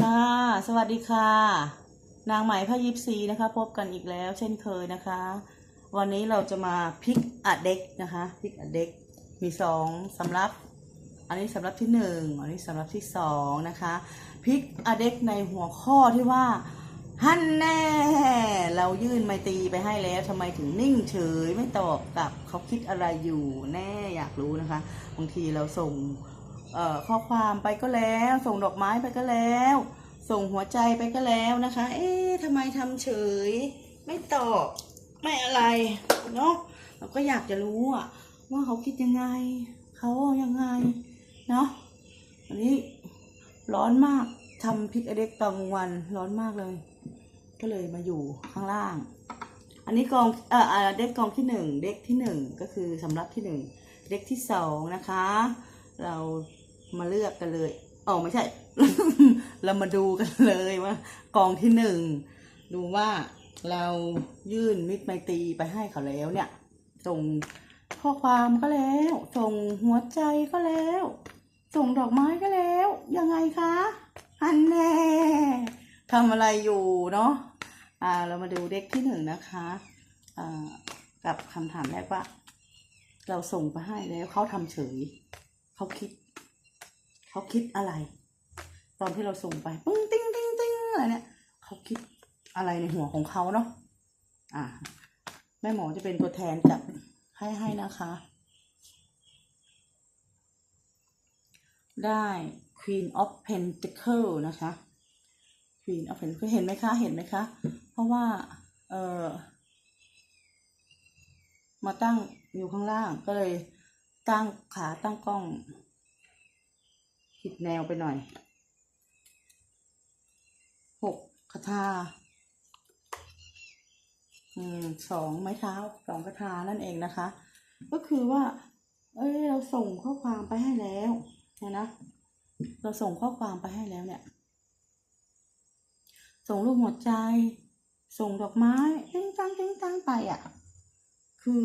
ค่ะ สวัสดีค่ะ นางไหมพระยิปซีนะคะ พบกันอีกแล้ว เช่นเคยนะคะ วันนี้เราจะมาพลิกอัดเด็กนะคะพลิกอัดเด็กมีสองสำรับ อันนี้สำรับที่หนึ่งอันนี้สำรับที่สองนะคะพลิกอัดเด็กในหัวข้อที่ว่าฮันแน่ เรายื่นไมตีไปให้แล้วทำไมถึงนิ่งเฉยไม่ตอบกลับเขาคิดอะไรอยู่แน่อยากรู้นะคะ บางทีเราส่ง ข้อความไปก็แล้ว ส่งดอกไม้ไปก็แล้ว ส่งหัวใจไปก็แล้วนะคะ เอ๊ะทำไมทำเฉย ไม่ตอบ ไม่อะไรเนาะเราก็อยากจะรู้อะว่าเขาคิดยังไง เขายังไงเนาะวันนี้ร้อนมากทำพริกอเด็กตอนกลางวันร้อนมากเลย ก็เลยมาอยู่ข้างล่าง อันนี้กองเอ่อเด็กกองที่หนึ่งเด็กที่หนึ่งก็คือสำรับที่หนึ่งเด็กที่สองนะคะ เรา มาเลือกกันเลยอ๋อไม่ใช่ เรามาดูกันเลยว่ากองที่หนึ่งดูว่าเรายื่นมิตรไมตรีไปให้เขาแล้วเนี่ย ส่งข้อความก็แล้ว ส่งหัวใจก็แล้ว ส่งดอกไม้ก็แล้ว ยังไงคะ อันแน่ทำอะไรอยู่เนาะอ่า เรามาดูเด็กที่หนึ่งนะคะอ่ากับคำถามแรกว่า เราส่งไปให้แล้วเขาทำเฉย เขาคิด เขาคิดอะไร ตอนที่เราส่งไปปึ้งติ้งติ้งติ้งอะไรเนี่ยเขาคิดอะไรในหัวของเขาเนาะอะแม่หมอจะเป็นตัวแทนจับให้ให้นะคะ ได้ Queen of Pentacle นะคะ Queen of Pentacle เห็นไหมคะ เห็นไหมคะ เพราะว่า เออมาตั้งอยู่ข้างล่างก็เลยตั้งขาตั้งกล้อง ผิดแนวไปหน่อยหกคาถาอืมสองไม้เท้าสองคาถานั่นเองนะคะ ก็คือว่า เอ้ยเราส่งข้อความไปให้แล้วเนี่ยนะเราส่งข้อความไปให้แล้วเนี่ย ส่งรูปหัวใจ ส่งดอกไม้ติ้งตังติ้งตังไปอะ คือ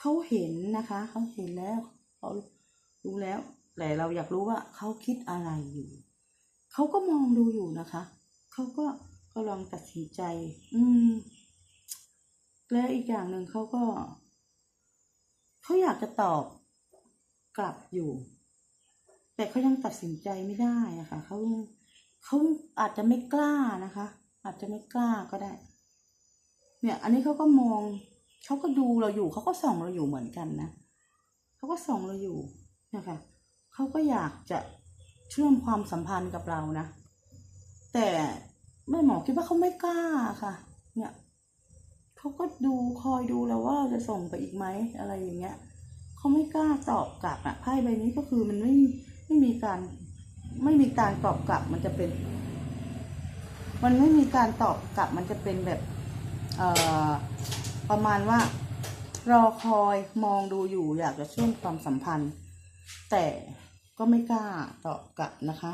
เขาเห็นนะคะ เขาเห็นแล้วเขารู้แล้ว แต่เราอยากรู้ว่าเขาคิดอะไรอยู่ เขาก็มองดูอยู่นะคะ เขาก็กำลังตัดสินใจ อืม และอีกอย่างหนึ่งเขาก็ เขาอยากจะตอบกลับอยู่ แต่เขายังตัดสินใจไม่ได้อะค่ะเขายังเขาอาจจะไม่กล้านะคะ อาจจะไม่กล้าก็ได้ เนี่ย อันนี้เขาก็มองเขาก็ดูเราอยู่ เขาก็ส่องเราอยู่เหมือนกันนะเขาก็ส่องเราอยู่นะคะ เขาก็อยากจะเชื่อมความสัมพันธ์กับเรานะ แต่แม่หมอคิดว่าเขาไม่กล้าค่ะ เนี่ยเขาก็ดูคอยดูเราว่าจะส่งไปอีกไหมอะไรอย่างเงี้ยเขาไม่กล้าตอบกลับอะไพ่ใบนี้ก็คือมันไม่ไม่มีการ ไม่มีการตอบกลับมันจะเป็น มันไม่มีการตอบกลับมันจะเป็นแบบเอ่อประมาณว่า รอคอยมองดูอยู่อยากจะเชื่อมความสัมพันธ์ แต่ ก็ไม่กล้าตอบกลับนะคะ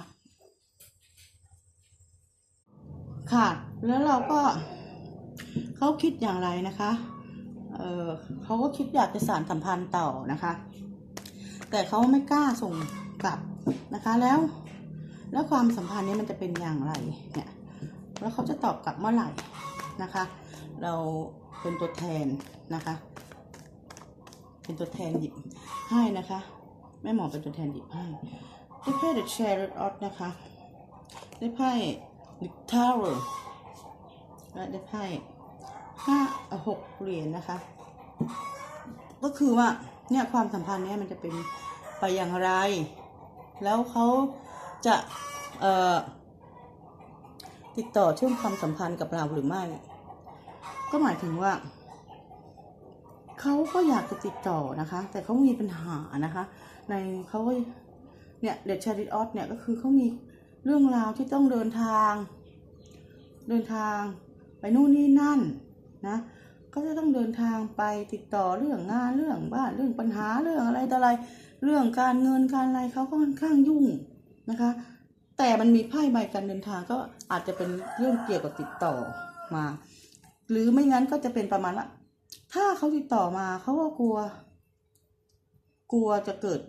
ค่ะ แล้วเราก็เขาคิดอย่างไรนะคะ เออเขาก็คิดอยากจะสานสัมพันธ์ต่อนะคะ แต่เขาไม่กล้าส่งกลับนะคะ แล้ว แล้วความสัมพันธ์นี้มันจะเป็นอย่างไรเนี่ย แล้วเขาจะตอบกลับเมื่อไหร่นะคะ เราเป็นตัวแทนนะคะ เป็นตัวแทนหยิบให้นะคะ แม่หมอเป็นตัวแทนหยิบให้ได้ไพ่ The Chariot of นะคะได้ไพ่ The Tower และได้ไพ่ห้าหกเหรียญนะคะ ก็คือว่าเนี่ยความสัมพันธ์เนี่ยมันจะเป็นไปอย่างไร แล้วเขาจะเอ่อติดต่อเชื่อมความสัมพันธ์กับเราหรือไม่ ก็หมายถึงว่า เขาก็อยากจะติดต่อนะคะ แต่เขามีปัญหานะคะ ในเขาเนี่ยเดชาริออสเนี่ยก็คือเขามีเรื่องราวที่ต้องเดินทาง เดินทางไปนู่นนี่นั่นนะก็จะต้องเดินทางไปติดต่อเรื่องงานเรื่องบ้านเรื่องปัญหาเรื่องอะไรต่ออะไร เรื่องการเงินการอะไรเขาก็ค่อนข้างยุ่งนะคะ แต่มันมีไพ่ใบการเดินทางก็อาจจะเป็นเรื่องเกี่ยวกับติดต่อมา หรือไม่งั้นก็จะเป็นประมาณว่า ถ้าเขาติดต่อมาเขาก็กลัว กลัวจะเกิด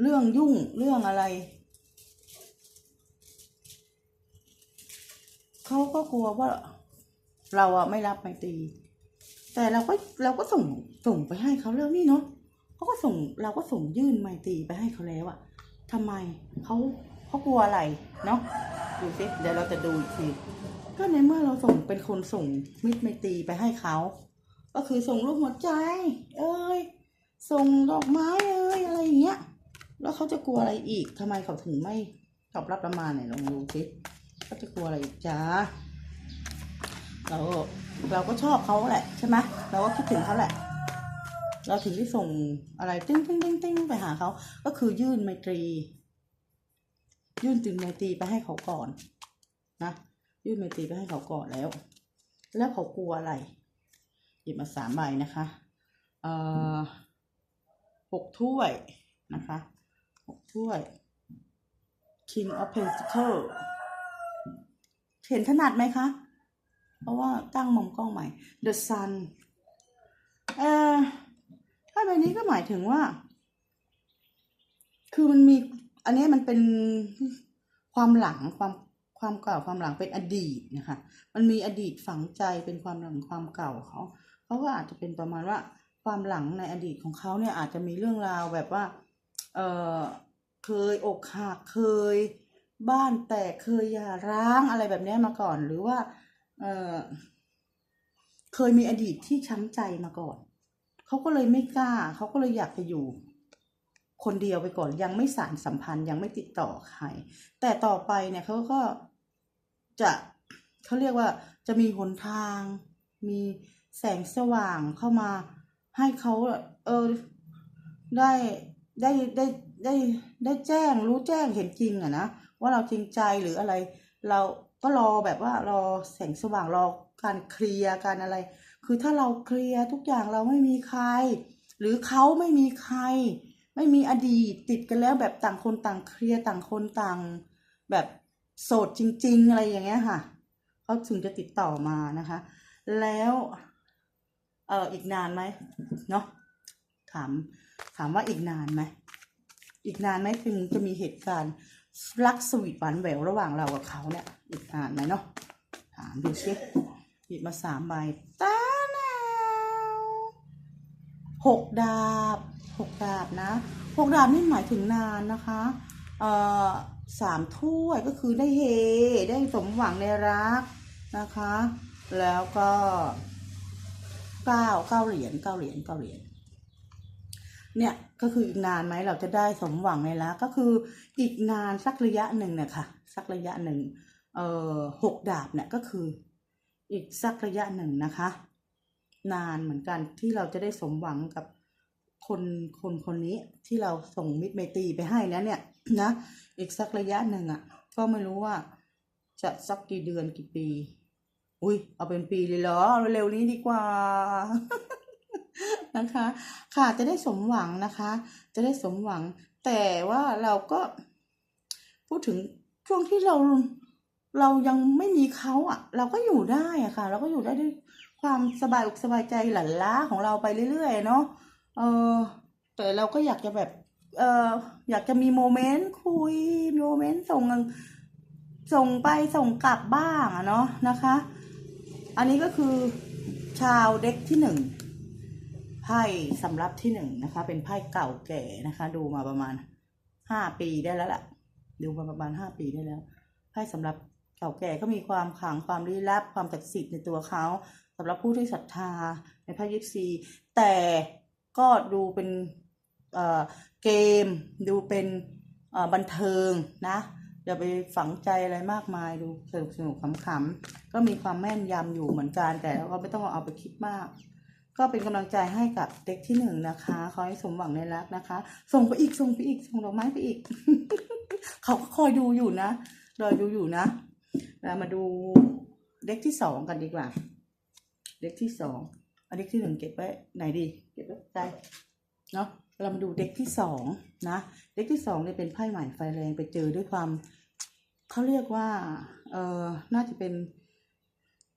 เรื่องยุ่งเรื่องอะไร เขาก็กลัวว่าเราอะไม่รับไมตรี แต่เราก็เราก็ส่งส่งไปให้เขาแล้วนี่เนาะเขาก็ส่งเราก็ส่งยื่นไมตรีไปให้เขาแล้วอะทำไมเขาเขากลัวอะไรเนาะดูสิเดี๋ยวเราจะดูอีกทีก็ในเมื่อเราส่งเป็นคนส่งมิตรไมตรีไปให้เขา ก็คือส่งรูปหัวใจ เอ้ยส่งดอกไม้เอ้ยอะไรอย่างเงี้ย แล้วเขาจะกลัวอะไรอีกทำไมเขาถึงไม่ตอบรับประมาณไหนลองดูสิเขาจะกลัวอะไรอีกจ้าเราเราก็ชอบเขาแหละใช่ไหมเราก็คิดถึงเขาแหละ เราถึงได้ส่งอะไรติ้งติ้งติ้งติ้งไปหาเขาก็คือยื่นไมตรี ยื่นถึงไมตรีไปให้เขาก่อนนะยื่นไมตรีไปให้เขาก่อนแล้ว แล้วเขากลัวอะไร หยิบมาสามใบนะคะเอ่อหกถ้วยนะคะหกถ้วย King of Pentacles เห็นถนัดไหมคะ เพราะว่าตั้งมุมกล้องใหม่ The Sun เอ่อถ้าใบนี้ก็หมายถึงว่า คือมันมี อันนี้มันเป็นความหลังความ ความเก่าความหลังเป็นอดีตนะคะ มันมีอดีตฝังใจเป็นความหลังความเก่าเขาเขาก็อาจจะเป็นประมาณว่าความหลังในอดีตของเขาเนี่ยอาจจะมีเรื่องราวแบบว่า เออเคยอกหักเคย บ้านแตกเคยหย่าร้างอะไรแบบนี้มาก่อน หรือว่า เออเคยมีอดีตที่ช้ำใจมาก่อนเขาก็เลยไม่กล้าเขาก็เลยอยากจะอยู่คนเดียวไปก่อนยังไม่สานสัมพันธ์ยังไม่ติดต่อใครแต่ต่อไปเนี่ยเขาก็ จะเขาเรียกว่าจะมีหนทาง มีแสงสว่างเข้ามา ให้เขาเออได้ได้ได้ได้ได้แจ้งรู้แจ้งเห็นจริงอะนะว่าเราจริงใจหรืออะไร เราก็รอแบบว่ารอแสงสว่างรอการเคลียร์การอะไร คือถ้าเราเคลียร์ทุกอย่างเราไม่มีใคร หรือเขาไม่มีใคร ไม่มีอดีตติดกันแล้วแบบต่างคนต่างเคลียร์ต่างคนต่าง แบบ โสดจริง ๆ อะไรอย่างเงี้ยค่ะเขาถึงจะติดต่อมานะคะ แล้วเอออีกนานไหมเนาะถามถามว่าอีกนานไหมอีกนานไหมถึงจะมีเหตุการณ์รักสวีทหวานแหววระหว่างเรากับเขาเนี่ยอีกนานไหมเนาะถามดูสิหยิบมาสามใบตาหนาวหกดาบหกดาบนะหกดาบนี่หมายถึงนานนะคะ เอ่อ สามถ้วยก็คือได้เฮ ได้สมหวังในรักนะคะ แล้วก็เก้าเก้าเหรียญเก้าเหรียญเก้าเหรียญเนี่ยก็คืออีกนานไหมเราจะได้สมหวังในรักก็คืออีกนานสักระยะหนึ่งเนี่ยค่ะสักระยะหนึ่งเอ่อหกดาบเนี่ยก็คือ อีกสักระยะหนึ่งนะคะ นานเหมือนกันที่เราจะได้สมหวังกับคนคนคนนี้ที่เราส่งมิตรไมตรีไปให้แล้วเนี่ย นะ อีกสักระยะหนึ่งอะ ก็ไม่รู้ว่า จะสักกี่เดือนกี่ปี อุ้ยเอาเป็นปีเลยเหรอเร็วนี้ดีกว่านะคะ ค่ะจะได้สมหวังนะคะ จะได้สมหวัง แต่ว่าเราก็พูดถึงช่วงที่เราเรายังไม่มีเขาอะ เราก็อยู่ได้อะค่ะ เราก็อยู่ได้ด้วยความสบายอกสบายใจหลั่นล้าของเราไปเรื่อยๆเนาะเออแต่เราก็อยากจะแบบ เอออยากจะมีโมเมนต์คุยโมเมนต์ส่งส่งไปส่งกลับบ้างอะเนาะนะคะ อันนี้ก็คือชาวเด็กที่หนึ่งไพ่สำรับที่หนึ่งนะคะ เป็นไพ่เก่าแก่นะคะ ดูมาประมาณห้าปีได้แล้วล่ะ ดูมาประมาณห้าปีได้แล้วไพ่สำหรับเก่าแก่ก็มีความขลังความลี้ลับความศักดิ์สิทธิ์ในตัวเขาสำหรับผู้ที่ศรัทธาในไพ่ยิปซีแต่ก็ดูเป็น เกม ดูเป็นบันเทิงนะอย่าไปฝังใจอะไรมากมายดูสนุกสนุกขำๆก็มีความแม่นยำอยู่เหมือนกันแต่เราก็ไม่ต้องเอาไปคิดมาก ก็เป็นกำลังใจให้กับเด็กที่หนึ่งนะคะขอให้สมหวังในรักนะคะ ส่งไปอีกส่งไปอีกส่งดอกไม้ไปอีก เขาก็คอยดูอยู่นะรอดูอยู่นะเรามาดูเด็กที่สองกันดีกว่า เด็กที่สองเอาเด็กที่หนึ่งเก็บไว้ไหนดี เก็บไว้ใจเนาะ เรามาดูเด็กที่สองนะเด็กที่สองเนี่ยเป็นไพ่ใหม่ไฟแรงไปเจอด้วยความเขาเรียกว่าเออน่าจะเป็น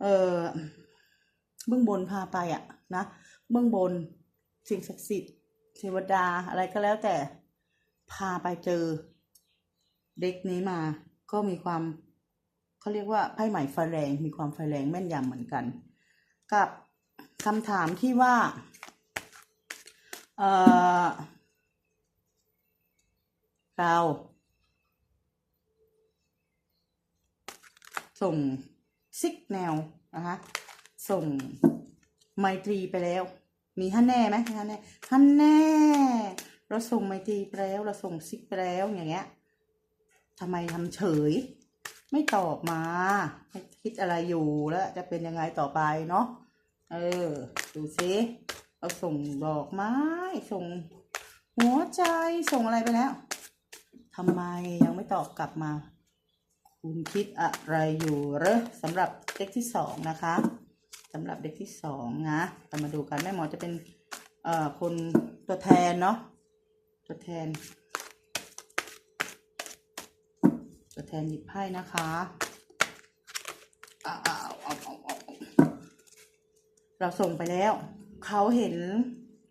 เออเบื้องบนพาไปอะนะเบื้องบนสิ่งศักดิ์สิทธิ์เทวดาอะไรก็แล้วแต่พาไปเจอเด็กนี้มาก็มีความเขาเรียกว่าไพ่ใหม่ไฟแรงมีความไฟแรงแม่นยำเหมือนกัน กับคำถามที่ว่า เออราส่งซิกแนวนะคะ ส่งไมตรีไปแล้ว มีฮันแน่ไหมฮันแน่ฮันแน่ เราส่งไมตรีไปแล้ว เราส่งซิกไปแล้วอย่างเงี้ยทำไมทำเฉย ไม่ตอบมา คิดอะไรอยู่แล้วจะเป็นยังไงต่อไปเนาะเออ ดูซิ เราส่งดอกไม้ ส่งหัวใจส่งอะไรไปแล้วทำไมยังไม่ตอบกลับมา คุณคิดอะไรอยู่เหรอสำหรับเด็กที่สองนะคะสำหรับเด็กที่สองนะเรามาดูกันแม่หมอจะเป็นเอ่อคนตัวแทนเนาะตัวแทน ตัวแทนหยิบไพ่นะคะเอาเอาเอาเอาเอาเอาเราส่งไปแล้ว เขาเห็น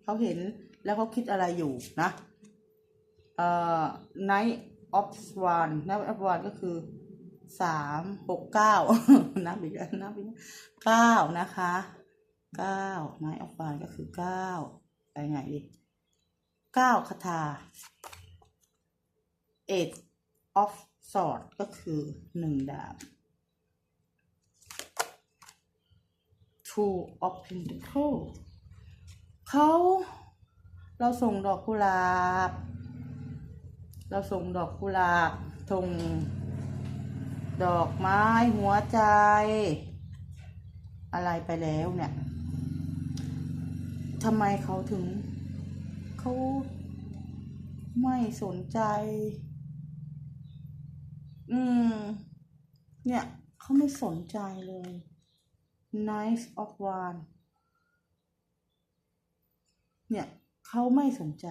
เขาเห็นแล้วเขาคิดอะไรอยู่นะเอ่อ Night of Swan Night of Swan ก็คือสามหกเก้านับอีกแล้วนับอีกเก้านะคะเก้า Night of Swan ก็คือเก้าไปไงดิเก้าคาถา eight of sword ก็คือหนึ่งดาบ two of pentacle เขาเราส่งดอกกุหลาบ เราส่งดอกกุหลาบส่งดอกไม้หัวใจ อะไรไปแล้วเนี่ยทำไมเขาถึงเขาไม่สนใจ อืม เนี่ย เขาไม่สนใจเลย Nice of One เนี่ยเขาไม่สนใจ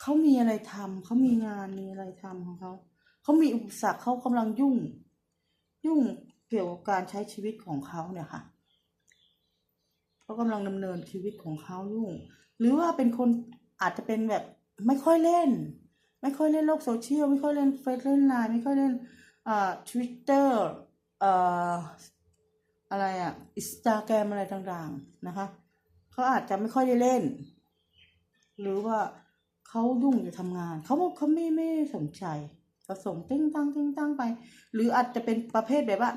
เขามีอะไรทำเขามีงานมีอะไรทำของเขา เขามีอุปสรรคเขากำลังยุ่ง ยุ่งเกี่ยวกับการใช้ชีวิตของเขาเนี่ยค่ะเขากำลังดำเนินชีวิตของเขายุ่ง หรือว่าเป็นคนอาจจะเป็นแบบไม่ค่อยเล่น ไม่ค่อยเล่นโลกโซเชียลไม่ค่อยเล่นเฟซเล่นไลน์ไม่ค่อยเล่นอ่าทวิตเตอร์อ่ออะไรอะอินสตาแกรมอะไรต่างๆนะคะ เขาอาจจะไม่ค่อยได้เล่น หรือว่าเขายุ่งอยู่ทำงาน เขาบอกเขาไม่ไม่สนใจก็ส่งติ้งตั้งติ้งตั้งไป หรืออาจจะเป็นประเภทแบบว่า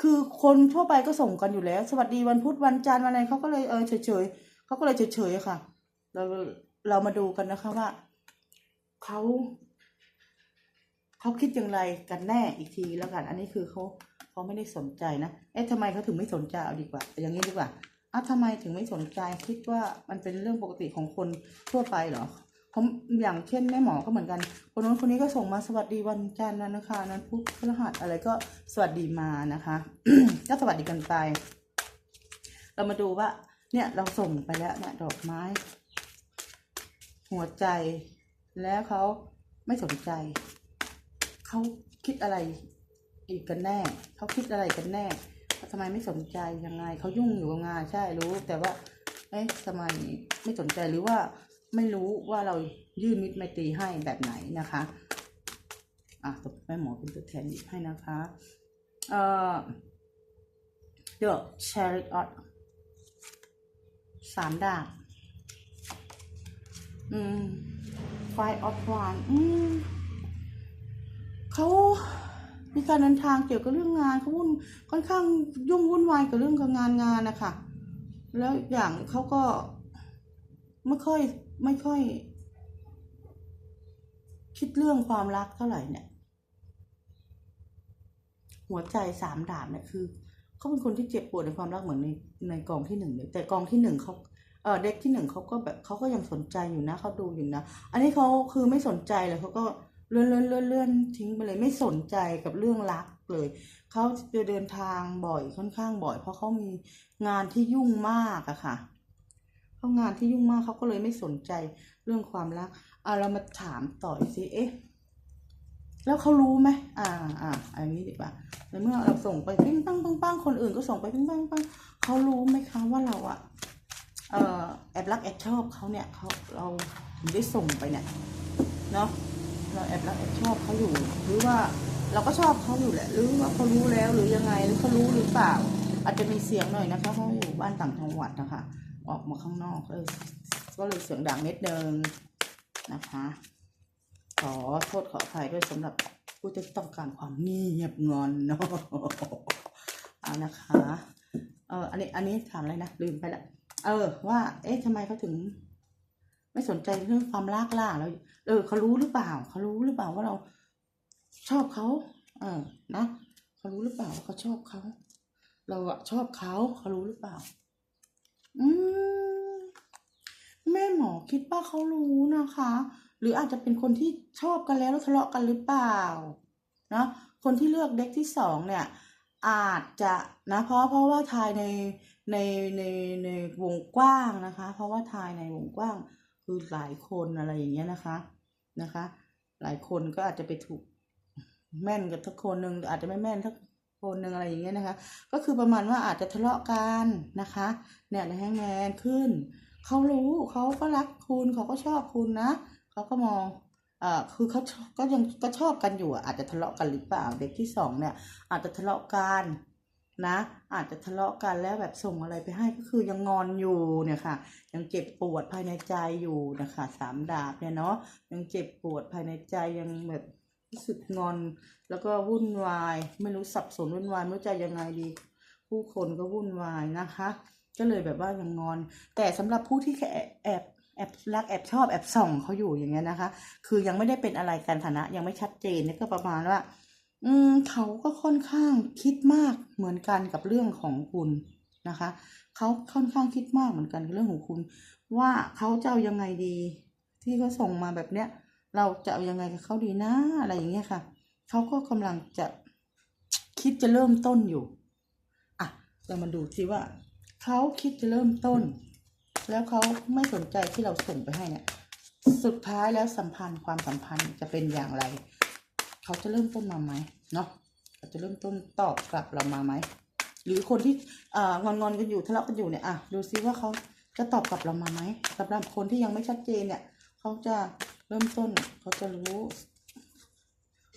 คือคนทั่วไปก็ส่งกันอยู่แล้ว สวัสดีวันพุธวันจันทร์วันอะไรเขาก็เลยเออเฉยๆเขาก็เลยเฉยๆค่ะ เราเรามาดูกันนะคะว่าเขาเขาคิดอย่างไรกันแน่อีกทีแล้วกัน อันนี้คือเขาเขาไม่ได้สนใจนะ เอ๊ะทำไมเขาถึงไม่สนใจเอาดีกว่าอย่างนี้ดีกว่า อ้าวทำไมถึงไม่สนใจคิดว่ามันเป็นเรื่องปกติของคนทั่วไปเหรอผมอย่างเช่นแม่หมอก็เหมือนกัน คนนู้นคนนี้ก็ส่งมาสวัสดีวันจันทร์วันอังคารนั้นพุธพฤหัสอะไรก็สวัสดีมานะคะก็สวัสดีกันไป เรามาดูว่า เนี่ยเราส่งไปแล้วเนี่ยดอกไม้ หัวใจแล้วเขาไม่สนใจ เขาคิดอะไรอีกกันแน่ เขาคิดอะไรกันแน่ ทำไมไม่สนใจยังไงเขายุ่งอยู่กับงานใช่รู้ แต่ว่า เอ๊ะทำไมไม่สนใจหรือว่าไม่รู้ว่าเรายื่นมิตรไมตรีให้แบบไหนนะคะอะตบแม่หมอเป็นตัวแทนหยิบให้นะคะเอ่อ The Chariot สามดาบอืม Five of Wands อืม มีการเดินทางเกี่ยวกับเรื่องงานเขาวุ่นค่อนข้างยุ่งวุ่นวายกับเรื่องกับงานงานนะคะแล้วอีกอย่างเขาก็ไม่ค่อยไม่ค่อย คิดเรื่องความรักเท่าไหร่เนี่ย หัวใจสามดาบเนี่ยคือเขาเป็นคนที่เจ็บปวดในความรักเหมือนในในกองที่หนึ่งเลยแต่กองที่หนึ่งเขาเออเด็กที่หนึ่งเขาก็แบบเขาก็ยังสนใจอยู่นะเขาดูอยู่นะ อันนี้เขาคือไม่สนใจเลยเขาก็ เลื่อนเลื่อนเลื่อนเลื่อนทิ้งไปเลยไม่สนใจกับเรื่องรักเลยเขาจะเดินทางบ่อยค่อนข้างบ่อย เพราะเขามีงานที่ยุ่งมากอะค่ะเขางานที่ยุ่งมากเขาก็เลยไม่สนใจเรื่องความรักอะเรามาถามต่อสิเอ๊ะแล้วเขารู้ไหมอ่าอ่าอันนี้ดีกว่าในเมื่อเราส่งไปปิ้งปังปังปังคนอื่นก็ส่งไปปิ้งปังปังเขารู้ไหมคะว่าเราอะเอ่อแอบรักแอบชอบเขาเนี่ยเขาเราถึงได้ส่งไปเนี่ยเนาะ เราแอบรักแอบชอบเขาอยู่ หรือว่าเราก็ชอบเขาอยู่แหละ หรือว่าเขารู้แล้วหรือยังไงหรือเขารู้หรือเปล่า อาจจะมีเสียงหน่อยนะคะเพราะอยู่บ้านต่างจังหวัดนะคะ ออกมาข้างนอกเออก็เลยเสียงดังนิดนึงนะคะ ขอโทษขออภัยด้วยสำหรับผู้ที่ต้องการความเงียบงอนเนาะอานะคะเอออันนี้อันนี้ถามอะไรนะลืมไปละเออว่า เอ๊ะทำไมเขาถึง ไม่สนใจเรื่องความรักล่ะแล้วเออเขารู้หรือเปล่าเขารู้หรือเปล่าว่าเราชอบเขาเออนะเขารู้หรือเปล่าว่าเขาชอบเขาเราอะชอบเขาเขารู้หรือเปล่า อืมแม่หมอคิดว่าเขารู้นะคะ หรืออาจจะเป็นคนที่ชอบกันแล้วแล้วทะเลาะกันหรือเปล่าเนาะคนที่เลือกเด็กที่สองเนี่ย อาจจะนะ เพราะเพราะว่าทายในในในในวงกว้างนะคะ เพราะว่าทายในวงกว้าง คือหลายคนอะไรอย่างเงี้ยนะคะนะคะ หลายคนก็อาจจะไปถูกแม่นกับทุกคนหนึ่งอาจจะไม่แม่นทุกคนหนึ่งอะไรอย่างเงี้ยนะคะ ก็คือประมาณว่าอาจจะทะเลาะกันนะคะ เนี่ยในแฮงแมนขึ้นเขารู้เขาก็รักคุณเขาก็ชอบคุณนะเขาก็มองเอ่อคือเขาก็ยังก็ชอบกันอยู่อาจจะทะเลาะกันหรือเปล่า เด็กที่สองเนี่ย อาจจะทะเลาะกัน นะ อาจจะทะเลาะกันแล้วแบบส่งอะไรไปให้ก็คือยังงอนอยู่เนี่ยค่ะ ยังเจ็บปวดภายในใจอยู่นะคะสามดาบเนี่ยเนาะยังเจ็บปวดภายในใจยังแบบรู้สึกงอน แล้วก็วุ่นวาย ไม่รู้สับสนวุ่นวายไม่รู้ใจยังไงดีผู้คนก็วุ่นวายนะคะ ก็เลยแบบว่ายังงอน แต่สำหรับผู้ที่แค่แอบแอบรักแอบชอบแอบส่องเขาอยู่อย่างเงี้ยนะคะ คือยังไม่ได้เป็นอะไรกันฐานะ ยังไม่ชัดเจนนี่ก็ประมาณว่า อืมเขาก็ค่อนข้างคิดมากเหมือนกันกับเรื่องของคุณนะคะเขาค่อนข้างคิดมากเหมือนกันกับเรื่องของคุณ ว่าเขาจะเอายังไงดี ที่เขาส่งมาแบบเนี้ย เราจะเอายังไงกับเขาดีนะอะไรอย่างเงี้ยค่ะเขาก็กำลังจะคิดจะเริ่มต้นอยู่อะเรามาดูซิว่าเขาคิดจะเริ่มต้น แล้วเขาไม่สนใจที่เราส่งไปให้เนี่ยสุดท้ายแล้วสัมพันธ์ความสัมพันธ์จะเป็นอย่างไร เขาจะเริ่มต้นมาไหมเนาะเขาจะเริ่มต้นตอบกลับเรามาไหมหรือคนที่อ่างอนงอนกันอยู่ทะเลาะกันอยู่เนี่ยอะดูซิว่าเขาจะตอบกลับเรามาไหมสำหรับคนที่ยังไม่ชัดเจนเนี่ย เขาจะเริ่มต้นเขาจะรู้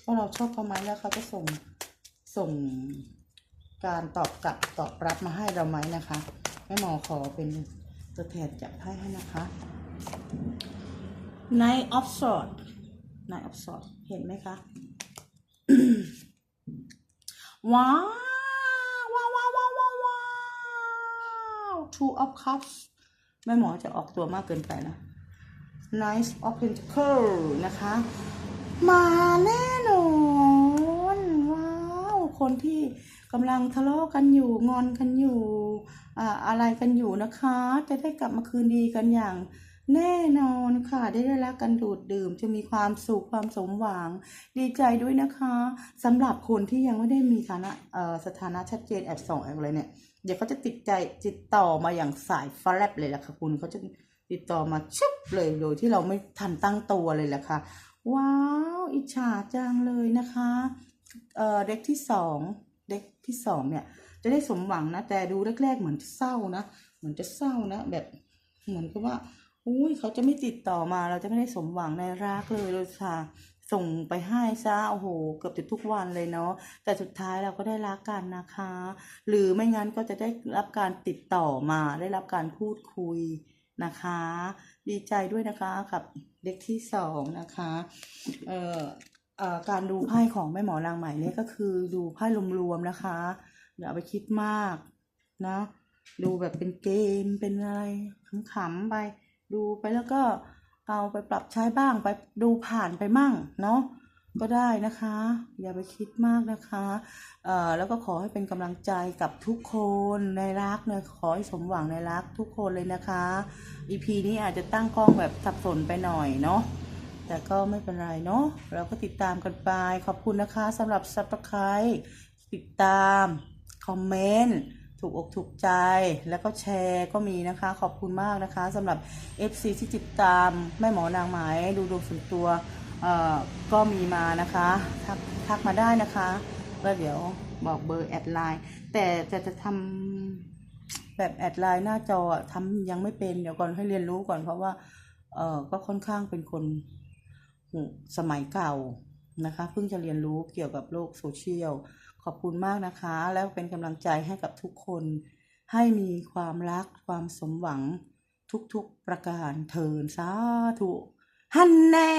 ว่าเราชอบเขาไหมแล้วเขาจะส่งส่งการตอบกลับตอบรับมาให้เราไหมนะคะแม่หมอขอเป็นตัวแทนจับไพ่ให้นะคะ Night of Swords Night of Swords เห็นไหมคะ ว้าวว้าวว้าวว้าวว้าว Two of Cups แม่หมอจะออกตัวมากเกินไปนะ Nice of Pentacle นะคะ มาแน่นอน ว้าว คนที่กำลังทะเลาะกันอยู่งอนกันอยู่อ่าอะไรกันอยู่นะคะ จะได้กลับมาคืนดีกันอย่าง แน่นอนค่ะ ได้ได้รักกันดูดดื่มจะมีความสุขความสมหวัง ดีใจด้วยนะคะสำหรับคนที่ยังไม่ได้มีฐานะเอ่อสถานะชัดเจนแอบส่องอะไรเนี่ย เดี๋ยวเขาจะติดใจติดต่อมาอย่างสายฟลบเลยล่ะค่ะคุณเขาจะติดต่อมาชุบเลยโดยที่เราไม่ทันตั้งตัวเลยแหละค่ะ ว้าว อิจฉาจังเลยนะคะเอ่อเด็กที่สองเด็กที่สองเนี่ย จะได้สมหวังนะ แต่ดูแรกๆเหมือนจะเศร้านะ เหมือนจะเศร้านะ แบบเหมือนกับว่า อุ้ยเขาจะไม่ติดต่อมาเราจะไม่ได้สมหวังในรักเลยเลยค่ะส่งไปให้ซะโอ้โห เกือบจะทุกวันเลยเนาะแต่สุดท้ายเราก็ได้รักกันนะคะ หรือไม่งั้นก็จะได้รับการติดต่อมาได้รับการพูดคุยนะคะ ดีใจด้วยนะคะกับเด็กที่สองนะคะเอ่ออการดูไพ่ของแม่หมอนางใหม่เนี่ยก็คือดูไพ่รวมๆนะคะอย่าไปคิดมากนะดูแบบเป็นเกมเป็นอะไรขำๆไป ดูไปแล้วก็เอาไปปรับใช้บ้างไปดูผ่านไปมั่งเนาะก็ได้นะคะ อย่าไปคิดมากนะคะเอ่อแล้วก็ขอให้เป็นกำลังใจกับทุกคนในรักเนี่ยขอให้สมหวังในรักทุกคนเลยนะคะ EP นี้อาจจะตั้งกล้องแบบสับสนไปหน่อยเนาะแต่ก็ไม่เป็นไรเนาะเราก็ติดตามกันไป ขอบคุณนะคะสำหรับ Subscribe ติดตาม คอมเมนต์ ถูกอกถูกใจแล้วก็แชร์ก็มีนะคะ ขอบคุณมากนะคะสำหรับ FC ที่ติดตามแม่หมอนางไหมดูดวงส่วนตัวเอ่อก็มีมานะคะทักทักมาได้นะคะแล้วเดี๋ยวบอกเบอร์แอดไลน์แต่จะจะทำแบบแอดไลน์หน้าจอทำยังไม่เป็นเดี๋ยวก่อนให้เรียนรู้ก่อนเพราะว่าเออก็ค่อนข้างเป็นคนสมัยเก่านะคะเพิ่งจะเรียนรู้เกี่ยวกับโลกโซเชียล ขอบคุณมากนะคะ แล้วเป็นกำลังใจให้กับทุกคน ให้มีความรักความสมหวังทุกๆประการเทินสาธุฮันแน่